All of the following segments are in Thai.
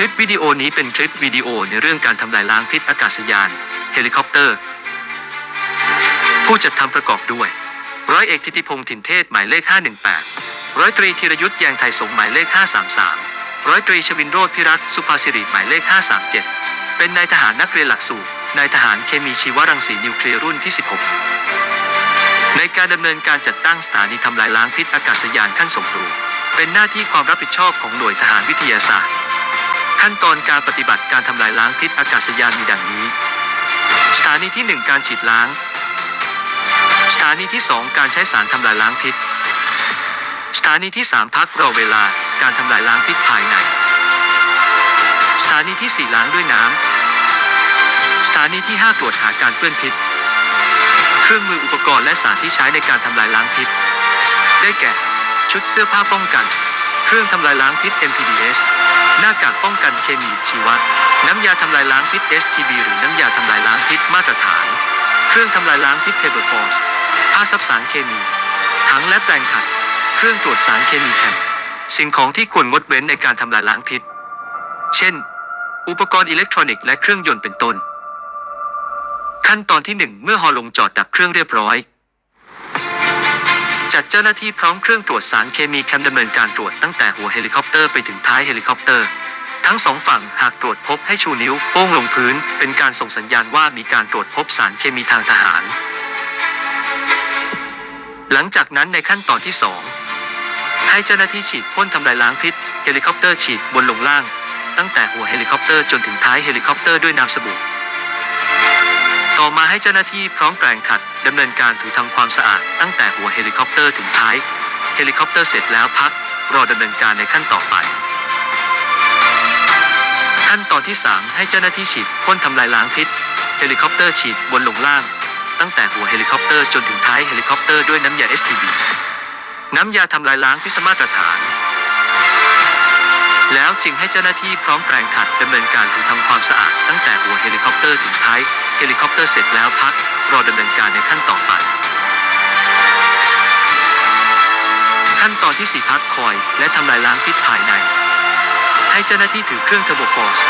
คลิปวิดีโอนี้เป็นคลิปวิดีโอในเรื่องการทำลายล้างพิษอากาศยาน เฮลิคอปเตอร์ ผู้จัดทำประกอบด้วย ร้อยเอกทิติพงษ์ถิ่นเทศหมายเลข 518 ร้อยตรีธีรยุทธ์แยงไทยสงหมายเลข 533 ร้อยตรีชวินโรธพิรัตสุภาสิริหมายเลข 537 เป็นนายทหารนักเรียนหลักสูตรนายทหารเคมีชีวรังสีนิวเคลียร์รุ่นที่ 16 ในการดำเนินการจัดตั้งสถานีทำลายล้างพิษอากาศยานขั้นสมบูรณ์เป็นหน้าที่ความรับผิดชอบของหน่วยทหารวิทยาศาสตร์ ขั้นตอนการปฏิบัติการทำลายล้างพิษอากาศยานมีดังนี้ สถานีที่ 1 การฉีดล้าง สถานีที่ 2 การใช้สารทำลายล้างพิษ สถานีที่ 3 พักรอเวลาการทำลายล้างพิษภายใน สถานีที่ 4 ล้างด้วยน้ำ สถานีที่ 5 ตรวจหาการเปื้อนพิษ เครื่องมืออุปกรณ์และสารที่ใช้ในการทำลายล้างพิษ ได้แก่ ชุดเสื้อผ้าป้องกัน เครื่องทำลายล้างพิษ MPDS หน้ากากป้องกันเคมีชีวะ น้ำยาทำลายล้างพิษ STB หรือน้ำยาทำลายล้างพิษมาตรฐาน เครื่องทำลายล้างพิษ Table Force ผ้าซับสารเคมี ถังและแปรงขัด เครื่องตรวจสารเคมีแคมสิ่งของที่ควรงดเว้นในการทำลายล้างพิษ เช่น อุปกรณ์อิเล็กทรอนิกส์และเครื่องยนต์เป็นต้น ขั้นตอนที่ 1 เมื่อฮอลงจอดดับเครื่องเรียบร้อย จัดเจ้าหน้าที่พร้อมเครื่องตรวจสารเคมีแคมดำเนินการตรวจตั้งแต่หัวเฮลิคอปเตอร์ไปถึงท้ายเฮลิคอปเตอร์ ทั้งสองฝั่งหากตรวจพบให้ชูนิ้วโป้งลงพื้น เป็นการส่งสัญญาณว่ามีการตรวจพบสารเคมีทางทหาร หลังจากนั้นในขั้นตอนที่ 2 ให้เจ้าหน้าที่ฉีดพ่นทำลายล้างพิษเฮลิคอปเตอร์ฉีดบนลงล่าง ตั้งแต่หัวเฮลิคอปเตอร์จนถึงท้ายเฮลิคอปเตอร์ด้วยน้ำสบู่ ต่อมาให้เจ้าหน้าที่พร้อมแปรงขัดดำเนินการถูทำความสะอาดตั้งแต่หัวเฮลิคอปเตอร์ถึงท้าย เฮลิคอปเตอร์เสร็จแล้วพัก รอดำเนินการในขั้นต่อไป ขั้นตอนที่ 3 ให้เจ้าหน้าที่ฉีดพ่นทำลายล้างพิษ เฮลิคอปเตอร์ฉีดบนลงล่าง ตั้งแต่หัวเฮลิคอปเตอร์จนถึงท้ายเฮลิคอปเตอร์ด้วยน้ำยา STB น้ำยาทำลายล้างพิษมาตรฐาน แล้วจึงให้เจ้าหน้าที่พร้อมแปรงขัดดำเนินการถูทำความสะอาดตั้งแต่หัวเฮลิคอปเตอร์ถึงท้าย เฮลิคอปเตอร์เสร็จแล้วพักรอดำเนินการในขั้นต่อไป ขั้นตอนที่ 4 พักคอย และทำลายล้างพิษภายใน ให้เจ้าหน้าที่ถือเครื่องเทอร์โบฟอร์ส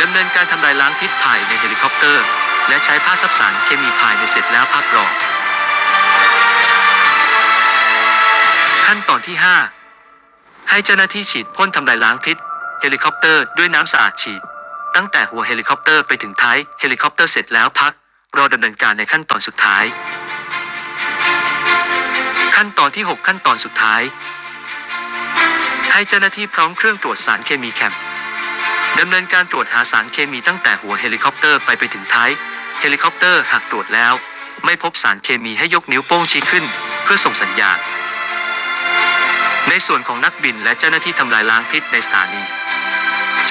ดำเนินการทำลายล้างพิษภายในเฮลิคอปเตอร์ และใช้ผ้าซับสารเคมีภายในเสร็จแล้วพักรอขั้นตอนที่ 5 ให้เจ้าหน้าที่ฉีดพ่นทำลายล้างพิษเฮลิคอปเตอร์ด้วยน้ำสะอาดฉีด ตั้งแต่หัวเฮลิคอปเตอร์ไปถึงท้ายเฮลิคอปเตอร์เสร็จแล้วพักรอดำเนินการในขั้นตอนสุดท้าย ขั้นตอนที่ 6 ขั้นตอนสุดท้าย ให้เจ้าหน้าที่พร้อมเครื่องตรวจสารเคมีแคมดำเนินการตรวจหาสารเคมีตั้งแต่หัวเฮลิคอปเตอร์ไปไปถึงท้ายเฮลิคอปเตอร์หากตรวจแล้ว ไม่พบสารเคมีให้ยกนิ้วโป้งชี้ขึ้น เพื่อส่งสัญญาณในส่วนของนักบินและเจ้าหน้าที่ทำลายล้างพิษในสถานี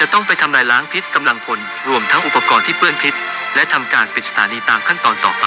จะต้องไปทำลายล้างพิษกำลังพลรวมทั้งอุปกรณ์ที่เปื้อนพิษ และทำการปิดสถานีตามขั้นตอนต่อไป